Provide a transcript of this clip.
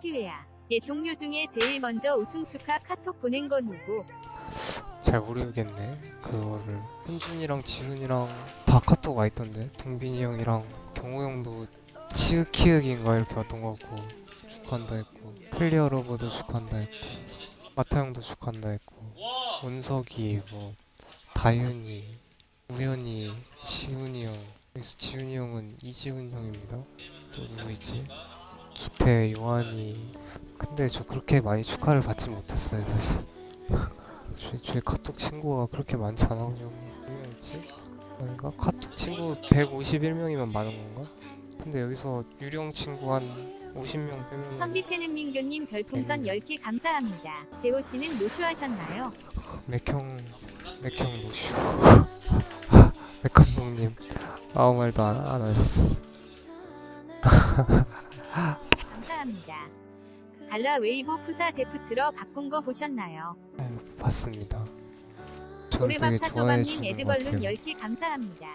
기회야. 얘 동료 중에 제일 먼저 우승 축하 카톡 보낸 건 누구? 잘 모르겠네. 그거를 현준이랑 지훈이랑 다 카톡 와 있던데. 동빈이 형이랑 경호 형도 치읓키읔인가 이렇게 왔던 것 같고 축하한다 했고 클리어 로버도 축하한다 했고 마타 형도 축하한다 했고 원석이 뭐 다윤이 우연이 지훈이 형 여기서 지훈이 형은 이지훈 형입니다. 또 누구 있지? 기태 요한이 근데 저 그렇게 많이 축하를 받지 못했어요 사실. 제, 제 카톡 친구가 그렇게 많지 않아가지고 몇 명이지? 아닌가? 카톡 친구 151명이면 많은 건가? 근데 여기서 유령 친구 한 50명 빼면 선비패는 민규님 별풍선 10개 감사합니다. 대호 씨는 노쇼하셨나요? 맥형 맥형 노슈 맥감독님 아무 말도 안, 안 하셨어 합니다. 갈라 웨이보 푸사 데프트러 바꾼 거 보셨나요? 네, 봤습니다 좋아해 사또밤님 에드벌룬 같아요 10개 감사합니다.